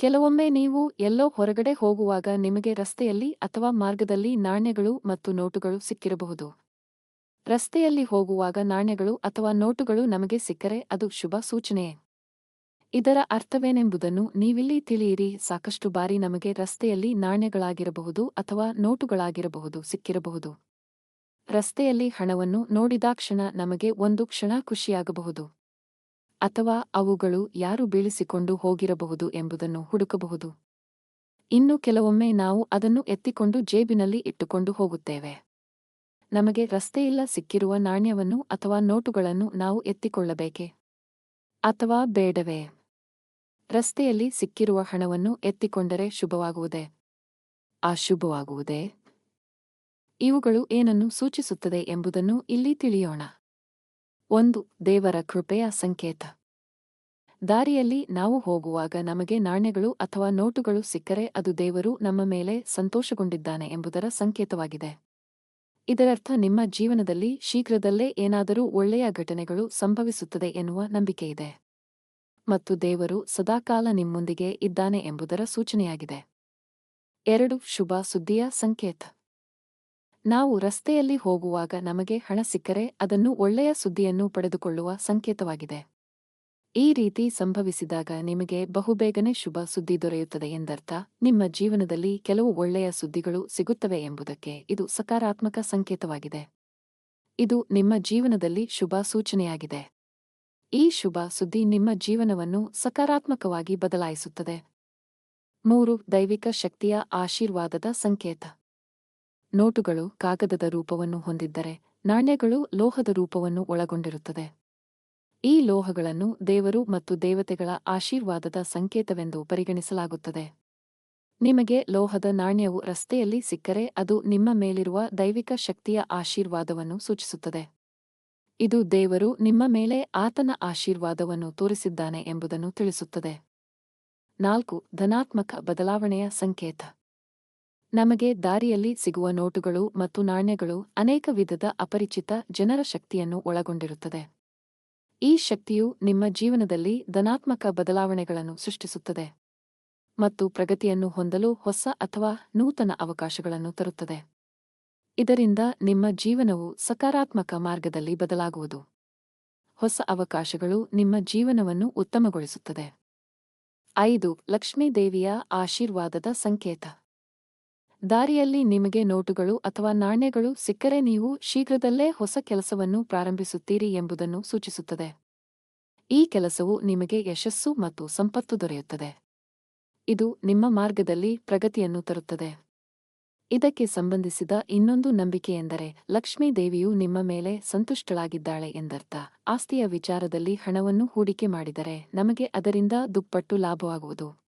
ಕೆಲವೊಮ್ಮೆ ನೀವು ಎಲ್ಲೋ ಹೊರಗಡೆ ಹೋಗುವಾಗ ನಿಮಗೆ ರಸ್ತೆಯಲ್ಲಿ ಅಥವಾ ಮಾರ್ಗದಲ್ಲಿ ನಾಣ್ಯಗಳು ಮತ್ತು ನೋಟುಗಳು ಸಿಕ್ಕಿರಬಹುದು. ರಸ್ತೆಯಲ್ಲಿ ಹೋಗುವಾಗ ನಾಣ್ಯಗಳು ಅಥವಾ ನೋಟುಗಳು ನಮಗೆ ಸಿಕ್ಕರೆ ಅದು ಶುಭ ಸೂಚನೆಯೇ ಇದರ ಅರ್ಥವೇನೆಂಬುದನ್ನು ನೀವಿಲ್ಲಿ ತಿಳಿಯಿರಿ. ಸಾಕಷ್ಟು ಬಾರಿ ನಮಗೆ ರಸ್ತೆಯಲ್ಲಿ ನಾಣ್ಯಗಳಾಗಿರಬಹುದು ಅಥವಾ ನೋಟುಗಳಾಗಿರಬಹುದು ಸಿಕ್ಕಿರಬಹುದು. ರಸ್ತೆಯಲ್ಲಿ ಹಣವನ್ನು ನೋಡಿದಾಕ್ಷಣ ನಮಗೆ ಒಂದು ಕ್ಷಣ ಖುಷಿಯಾಗಬಹುದು. ಅಥವಾ ಅವುಗಳು ಯಾರು ಬೀಳಿಸಿಕೊಂಡು ಹೋಗಿರಬಹುದು ಎಂಬುದನ್ನು ಹುಡುಕಬಹುದು. ಇನ್ನು ಕೆಲವೊಮ್ಮೆ ನಾವು ಅದನ್ನು ಎತ್ತಿಕೊಂಡು ಜೇಬಿನಲ್ಲಿ ಇಟ್ಟುಕೊಂಡು ಹೋಗುತ್ತೇವೆ. ನಮಗೆ ರಸ್ತೆಯಿಲ್ಲ ಸಿಕ್ಕಿರುವ ನಾಣ್ಯವನ್ನು ಅಥವಾ ನೋಟುಗಳನ್ನು ನಾವು ಎತ್ತಿಕೊಳ್ಳಬೇಕೆ? ಅಥವಾ ಬೇಡವೇ? ರಸ್ತೆಯಲ್ಲಿ ಸಿಕ್ಕಿರುವ ಹಣವನ್ನು ಎತ್ತಿಕೊಂಡರೆ ಶುಭವಾಗುವುದೇ? ಅಶುಭವಾಗುವುದೇ? ಇವುಗಳು ಏನನ್ನು ಸೂಚಿಸುತ್ತದೆ ಎಂಬುದನ್ನು ಇಲ್ಲಿ ತಿಳಿಯೋಣ. ಒಂದು ದೇವರ ಕೃಪೆಯ ಸಂಕೇತ. ದಾರಿಯಲ್ಲಿ ನಾವು ಹೋಗುವಾಗ ನಮಗೆ ನಾಣ್ಯಗಳು ಅಥವಾ ನೋಟುಗಳು ಸಿಕ್ಕರೆ ಅದು ದೇವರು ನಮ್ಮ ಮೇಲೆ ಸಂತೋಷಗೊಂಡಿದ್ದಾನೆ ಎಂಬುದರ ಸಂಕೇತವಾಗಿದೆ. ಇದರರ್ಥ ನಿಮ್ಮ ಜೀವನದಲ್ಲಿ ಶೀಘ್ರದಲ್ಲೇ ಏನಾದರೂ ಒಳ್ಳೆಯ ಘಟನೆಗಳು ಸಂಭವಿಸುತ್ತದೆ ಎನ್ನುವ ನಂಬಿಕೆಯಿದೆ. ಮತ್ತು ದೇವರು ಸದಾಕಾಲ ನಿಮ್ಮೊಂದಿಗೆ ಇದ್ದಾನೆ ಎಂಬುದರ ಸೂಚನೆಯಾಗಿದೆ. ಎರಡು ಶುಭ ಸುದ್ದಿಯ ಸಂಕೇತ. ನಾವು ರಸ್ತೆಯಲ್ಲಿ ಹೋಗುವಾಗ ನಮಗೆ ಹಣ ಸಿಕ್ಕರೆ ಅದನ್ನು ಒಳ್ಳೆಯ ಸುದ್ದಿಯನ್ನು ಪಡೆದುಕೊಳ್ಳುವ ಸಂಕೇತವಾಗಿದೆ. ಈ ರೀತಿ ಸಂಭವಿಸಿದಾಗ ನಿಮಗೆ ಬಹುಬೇಗನೆ ಶುಭ ಸುದ್ದಿ ದೊರೆಯುತ್ತದೆ ಎಂದರ್ಥ, ನಿಮ್ಮ ಜೀವನದಲ್ಲಿ ಕೆಲವು ಒಳ್ಳೆಯ ಸುದ್ದಿಗಳು ಸಿಗುತ್ತವೆ ಎಂಬುದಕ್ಕೆ ಇದು ಸಕಾರಾತ್ಮಕ ಸಂಕೇತವಾಗಿದೆ. ಇದು ನಿಮ್ಮ ಜೀವನದಲ್ಲಿ ಶುಭ ಸೂಚನೆಯಾಗಿದೆ. ಈ ಶುಭ ಸುದ್ದಿ ನಿಮ್ಮ ಜೀವನವನ್ನು ಸಕಾರಾತ್ಮಕವಾಗಿ ಬದಲಾಯಿಸುತ್ತದೆ. ಮೂರು, ದೈವಿಕ ಶಕ್ತಿಯ ಆಶೀರ್ವಾದದ ಸಂಕೇತ. ನೋಟುಗಳು ಕಾಗದದ ರೂಪವನ್ನು ಹೊಂದಿದ್ದರೆ ನಾಣ್ಯಗಳು ಲೋಹದ ರೂಪವನ್ನು ಒಳಗೊಂಡಿರುತ್ತದೆ. ಈ ಲೋಹಗಳನ್ನು ದೇವರು ಮತ್ತು ದೇವತೆಗಳ ಆಶೀರ್ವಾದದ ಸಂಕೇತವೆಂದು ಪರಿಗಣಿಸಲಾಗುತ್ತದೆ. ನಿಮಗೆ ಲೋಹದ ನಾಣ್ಯವು ರಸ್ತೆಯಲ್ಲಿ ಸಿಕ್ಕರೆ ಅದು ನಿಮ್ಮ ಮೇಲಿರುವ ದೈವಿಕ ಶಕ್ತಿಯ ಆಶೀರ್ವಾದವನ್ನು ಸೂಚಿಸುತ್ತದೆ. ಇದು ದೇವರು ನಿಮ್ಮ ಮೇಲೆ ಆತನ ಆಶೀರ್ವಾದವನ್ನು ತೋರಿಸಿದ್ದಾನೆ ಎಂಬುದನ್ನು ತಿಳಿಸುತ್ತದೆ. ನಾಲ್ಕು, ಧನಾತ್ಮಕ ಬದಲಾವಣೆಯ ಸಂಕೇತ. ನಮಗೆ ದಾರಿಯಲ್ಲಿ ಸಿಗುವ ನೋಟುಗಳು ಮತ್ತು ನಾಣ್ಯಗಳು ಅನೇಕ ವಿಧದ ಅಪರಿಚಿತ ಜನರ ಶಕ್ತಿಯನ್ನು ಒಳಗೊಂಡಿರುತ್ತದೆ. ಈ ಶಕ್ತಿಯು ನಿಮ್ಮ ಜೀವನದಲ್ಲಿ ಧನಾತ್ಮಕ ಬದಲಾವಣೆಗಳನ್ನು ಸೃಷ್ಟಿಸುತ್ತದೆ ಮತ್ತು ಪ್ರಗತಿಯನ್ನು ಹೊಂದಲು ಹೊಸ ಅಥವಾ ನೂತನ ಅವಕಾಶಗಳನ್ನು ತರುತ್ತದೆ. ಇದರಿಂದ ನಿಮ್ಮ ಜೀವನವು ಸಕಾರಾತ್ಮಕ ಮಾರ್ಗದಲ್ಲಿ ಬದಲಾಗುವುದು. ಹೊಸ ಅವಕಾಶಗಳು ನಿಮ್ಮ ಜೀವನವನ್ನು ಉತ್ತಮಗೊಳಿಸುತ್ತದೆ. ಐದು, ಲಕ್ಷ್ಮೀದೇವಿಯ ಆಶೀರ್ವಾದದ ಸಂಕೇತ. ದಾರಿಯಲ್ಲಿ ನಿಮಗೆ ನೋಟುಗಳು ಅಥವಾ ನಾಣ್ಯಗಳು ಸಿಕ್ಕರೆ ನೀವು ಶೀಘ್ರದಲ್ಲೇ ಹೊಸ ಕೆಲಸವನ್ನು ಪ್ರಾರಂಭಿಸುತ್ತೀರಿ ಎಂಬುದನ್ನು ಸೂಚಿಸುತ್ತದೆ. ಈ ಕೆಲಸವು ನಿಮಗೆ ಯಶಸ್ಸು ಮತ್ತು ಸಂಪತ್ತು ದೊರೆಯುತ್ತದೆ. ಇದು ನಿಮ್ಮ ಮಾರ್ಗದಲ್ಲಿ ಪ್ರಗತಿಯನ್ನು ತರುತ್ತದೆ. ಇದಕ್ಕೆ ಸಂಬಂಧಿಸಿದ ಇನ್ನೊಂದು ನಂಬಿಕೆಯೆಂದರೆ, ಲಕ್ಷ್ಮೀ ದೇವಿಯು ನಿಮ್ಮ ಮೇಲೆ ಸಂತುಷ್ಟಳಾಗಿದ್ದಾಳೆ ಎಂದರ್ಥ. ಆಸ್ತಿಯ ವಿಚಾರದಲ್ಲಿ ಹಣವನ್ನು ಹೂಡಿಕೆ ಮಾಡಿದರೆ, ನಮಗೆ ಅದರಿಂದ ದುಪ್ಪಟ್ಟು ಲಾಭವಾಗುವುದು.